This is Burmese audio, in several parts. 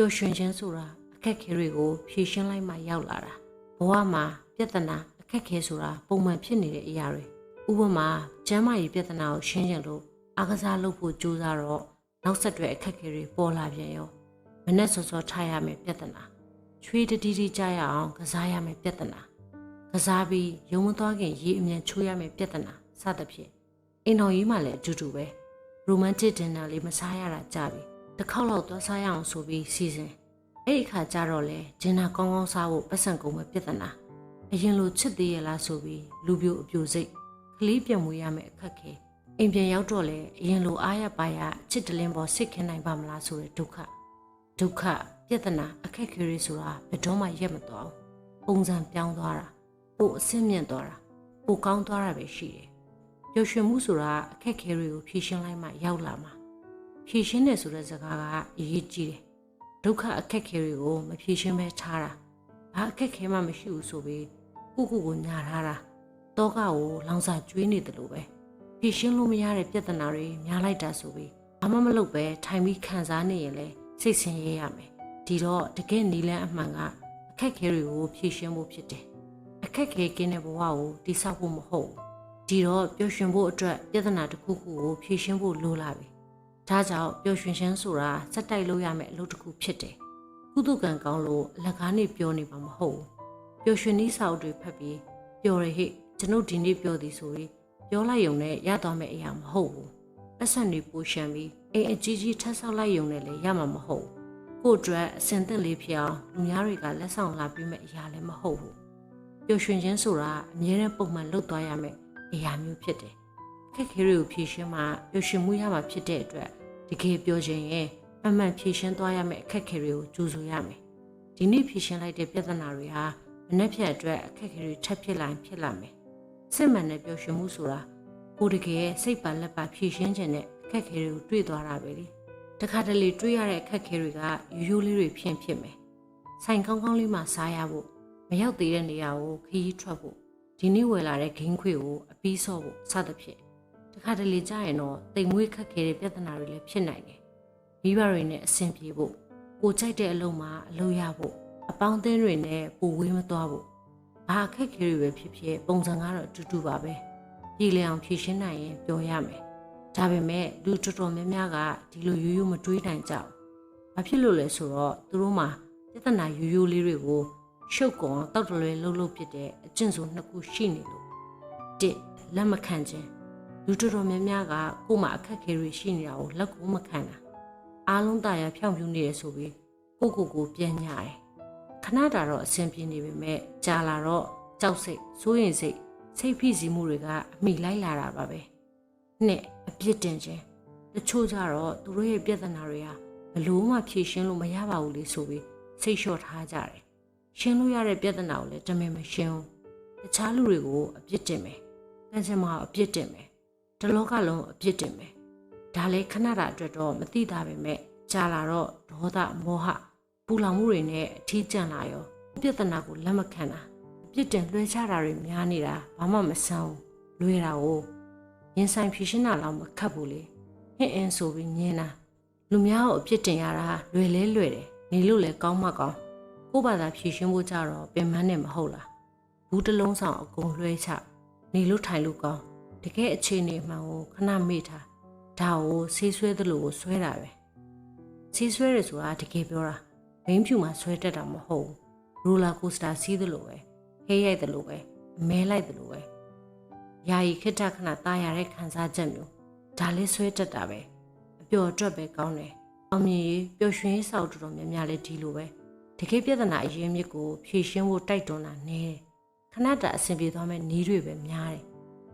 ပျော်ရွှင်ခြင်းဆိုတာအခက်ခဲတွေကိုဖြေရှင်းလိုက်မှရောက်လာတာဘဝမှာပြဿနာအခက်ခဲဆိုတာပုံမှန်ဖြစ်နေတဲ့အရာတွေဥပမာကျမ်းမာရေးပြဿနာကိုရှင်းရင်လို့အားကစားလုပ်ဖို့ကြိုးစားတော့နောက်ဆက်တွဲအခက်ခဲတွေပေါ်လာပြန်ရောမနဲ့စောစောထားရမယ်ပြဿနာချွေးတတိတိကြရအောင်ကစားရမယ်ပြဿနာကစားပြီးရုံမသွားခင်ရေအမြန်ချိုးရမယ်ပြဿနာစသဖြင့်အိမ်တော်ကြီးမှလည်းအတူတူပဲရိုမန်တစ်ဒင်နာလေးမစားရတာကြပြီ တစ်ခေါက်လောက်သွားစားရအောင်ဆိုပြီးစီစဉ်အဲ့ဒီခါကျတော့လေဂျင်နာကောင်းကောင်းစားဖို့ပတ်စံကုန်မဲ့ပြဿနာအရင်လိုချစ်သေးရလားဆိုပြီးလူပြိုအပြိုစိတ်ကလေးပြန်မွေးရမယ်အခက်ခဲအိမ်ပြန်ရောက်တော့လေအရင်လိုအားရပါရချစ်တလင်းပေါ်စိတ်ခင်နိုင်ပါမလားဆိုတဲ့ဒုက္ခဒုက္ခပြဿနာအခက်ခဲတွေဆိုတာဘယ်တော့မှရက်မသွားဘူးပုံစံပြောင်းသွားတာပိုအဆင့်မြင့်သွားတာပိုကောင်းသွားတာပဲရှိတယ်ပျော်ရွှင်မှုဆိုတာအခက်ခဲတွေကိုဖြေရှင်းလိုက်မှရောက်လာမှာ ဖြေရှင်းတယ်ဆိုတဲ့စကားကအရေးကြီးတယ်ဒုက္ခအခက်ခဲတွေကိုမဖြေရှင်းဘဲထားတာဘာအခက်ခဲမှမရှိဘူးဆိုပြီးကိုကိုကိုညာထားတာတောကကိုလောင်စာကျွေးနေတယ်လို့ပဲဖြေရှင်းလို့မရတဲ့ပြဿနာတွေများလိုက်တာဆိုပြီးဘာမှမလုပ်ပဲထိုင်ပြီးခံစားနေရင်လည်းစိတ်ဆင်းရဲရမယ်ဒီတော့တကယ်နီလန်းအမှန်ကအခက်ခဲတွေကိုဖြေရှင်းဖို့ဖြစ်တယ်အခက်ခဲကင်းတဲ့ဘဝကိုတိဆောက်ဖို့မဟုတ်ဘူးဒီတော့ပျော်ရွှင်ဖို့အတွက်ပြဿနာတစ်ခုခုကိုဖြေရှင်းဖို့လိုလာပြီ ဒါကြောင့်ပျော်ရွှင်ခြင်းဆိုတာစက်တိုက်လို့ရမယ့်အလုပ်တစ်ခုဖြစ်တယ်ကုသကံကောင်းလို့အလကားနေပြောနေမှာမဟုတ်ဘူးပျော်ရွှင်နည်းစာအုပ်တွေဖတ်ပြီးပျော်ရဟိကျွန်ုပ်ဒီနေ့ပြောသည်ဆိုပြီးပြောလိုက်ရုံနဲ့ရသွားမယ့်အရာမဟုတ်ဘူးပတ်စံတွေပူရှံပြီးအိမ်အကြီးကြီးထပ်ဆောက်လိုက်ရုံနဲ့လည်းရမှာမဟုတ်ဘူးကို့အတွက်အစင်သက်လေးဖြစ်အောင်လူများတွေကလက်ဆောင်လာပြီးမဲ့အရာလည်းမဟုတ်ဘူးပျော်ရွှင်ခြင်းဆိုတာအမြဲတမ်းပုံမှန်လုပ်သွားရမယ့်အရာမျိုးဖြစ်တယ်ခက်ခဲတွေကိုဖြေရှင်းမှပျော်ရွှင်မှုရမှာဖြစ်တဲ့အတွက် တကယ်ပြောခြင်းရင်အမှန်ဖြေရှင်းသွားရမယ့်အခက်ခဲတွေကိုကြိုးဆိုရမယ်ဒီနေ့ဖြေရှင်းလိုက်တဲ့ပြဿနာတွေဟာမနှက်ဖြတ်အတွက်အခက်ခဲတွေထပ်ဖြစ်လာရင်ဖြစ်လာမယ်စစ်မှန်တဲ့ပျော်ရွှင်မှုဆိုတာကိုယ်တကယ်စိတ်ပါလက်ပါဖြေရှင်းခြင်းနဲ့အခက်ခဲတွေကိုတွေ့သွားတာပဲလေတခါတလေတွေ့ရတဲ့အခက်ခဲတွေကရိုးရိုးလေးတွေဖြစ်ဖြစ်မယ်ဆိုင်ကောင်းကောင်းလေးမှစားရဖို့မရောက်သေးတဲ့နေရာကိုခရီးထွက်ဖို့ဒီနေ့ဝယ်လာတဲ့ဂိမ်းခွေကိုအပီးဆော့ဖို့စသဖြင့်တ ခါတလေကြာရင်တော့တိမ်မွေးခက်ခဲတဲ့ပြဿနာတွေလည်းဖြစ်နိုင်တယ်မိဘတွေနဲ့အဆင်ပြေဖို့ကိုကြိုက်တဲ့အလုပ်မှာအလုပ်ရဖို့အပေါင်းအသင်းတွေနဲ့ပူဝေးမသွားဖို့ဘာအခက်ခဲတွေပဲဖြစ်ဖြစ်ပုံစံကတော့အတူတူပါပဲပြည်လည်အောင်ဖြည့်ရှင်းနိုင်ရင်ပြောရမယ်ဒါပေမဲ့လူတော်တော်များများကဒီလိုရိုးရိုးမတွေးနိုင်ကြဘူးဘာဖြစ်လို့လဲဆိုတော့သူတို့မှာပြဿနာရိုးရိုးလေးတွေကိုရှုပ်ကုန်တောက်တလွဲလှုပ်လှုပ်ဖြစ်တဲ့အကျင့်ဆိုနှစ်ခုရှိနေလို့တစ်လက်မခံခြင်း လူတော်တော်များများကကို့မှာအခက်အခဲတွေရှိနေတာကိုလက်ကိုမခံတာအားလုံးတာယာဖြောင့်ဖြူနေရဆိုပြီးကိုကိုကိုပြန်ညရတယ်ခဏတာတော့အဆင်ပြေနေပေမဲ့ကြာလာတော့ကြောက်စိတ်စိုးရင်စိတ်စိတ်ဖိစီးမှုတွေကအမိလိုက်လာတာပါပဲနှစ်အပြစ်တင်ခြင်းတချို့ကြတော့သူတို့ရဲ့ပြဿနာတွေဟာဘလို့မှဖြေရှင်းလို့မရပါဘူးလေဆိုပြီးစိတ်လျှော့ထားကြတယ်ရှင်းလို့ရတဲ့ပြဿနာကိုလည်းတမင်မရှင်းဘူးတခြားလူတွေကိုအပြစ်တင်မယ်တန်ချင်မှာအပြစ်တင်မယ် တလောကလုံးအပြစ်တင်မယ်ဒါလည်းခဏတာအတွက်တော့မသိတာပဲမဲ့ကြာလာတော့ဒေါသမောဟပူလောင်မှုတွေနဲ့အထီးကျန်လာရောပြဿနာကိုလက်မခံတာအပြစ်တင်လွှဲချတာတွေများနေတာဘာမှမဆန်းဘူးလွဲတာကိုရင်ဆိုင်ဖြေရှင်းတာတော့မခတ်ဘူးလေဟင့်အင်းဆိုပြီးညင်းတာလူများကိုအပြစ်တင်ရတာလွယ်လဲလွယ်တယ်နေလို့လည်းကောင်းမှကောင်းကို့ဘာသာဖြည့်ရှင်းဖို့ကြတော့ပင်မနဲ့မဟုတ်လားဘူးတစ်လုံးဆောင်အကုန်လွှဲချနေလို့ထိုင်လို့ကောင်း တကယ်အခြေအနေမှန်ကိုခဏမေ့ထားဒါကိုဆေးဆွဲသလိုကိုဆွဲတာပဲဆေးဆွဲရဆိုတာတကယ်ပြောတာဘိန်းဖြူမှာဆွဲတက်တာမဟုတ်ဘူးရိုလာကိုစတာစီးသလိုပဲဟဲရိုက်သလိုပဲအမဲလိုက်သလိုပဲယာယီခိတ္တခဏတာယာတဲ့ခံစားချက်မျိုးဒါလေးဆွဲတက်တာပဲအပျော်အတွက်ပဲကောင်းတယ်အောင်မြင်ရေးပျော်ရွှင်ရေးစောက်တော်တော်များများလည်းဒီလိုပဲတကယ်ပြဿနာအရင်းမြစ်ကိုဖြေရှင်းဖို့တိုက်တွန်းတာနည်းခဏတာအဆင်ပြေသွားမဲ့နည်းတွေပဲများတယ်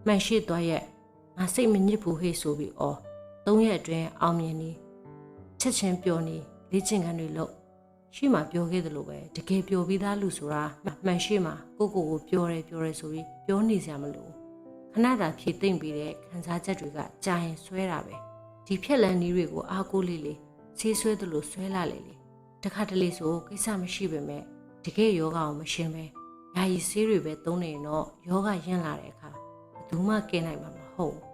မှန်ရှိသွားရဲ့ငါစိတ်မညစ်ဘူးဟေ့ဆိုပြီးအော်သုံးရက်အတွင်းအောင်မြင်နေချက်ချင်းပျော်နေလေ့ကျင့်ခန်းတွေလုပ်ရှိမှပြောခဲ့သလိုပဲတကယ်ပျော်ပြီးသားလူဆိုတာမှန်ရှိမှကိုကိုကိုပြောတယ်ပြောတယ်ဆိုပြီးပြောနေစရာမလိုခဏတာဖြည့်သိမ့်ပြီးတဲ့ခံစားချက်တွေကကြာရင်ဆွဲတာပဲဒီဖြက်လန်းနီးတွေကိုအားကိုးလေးလေးဆေးဆွဲသလိုဆွဲလာလေလေတခါတလေဆိုကိစ္စမရှိပေမဲ့တကယ်ယောဂအောင်မရှင်းပဲယာယီဆေးတွေပဲသုံးနေရင်တော့ယောဂရင့်လာတဲ့အခါ ဘယ်သူမှကဲနိုင်မှာမဟုတ်ဘူး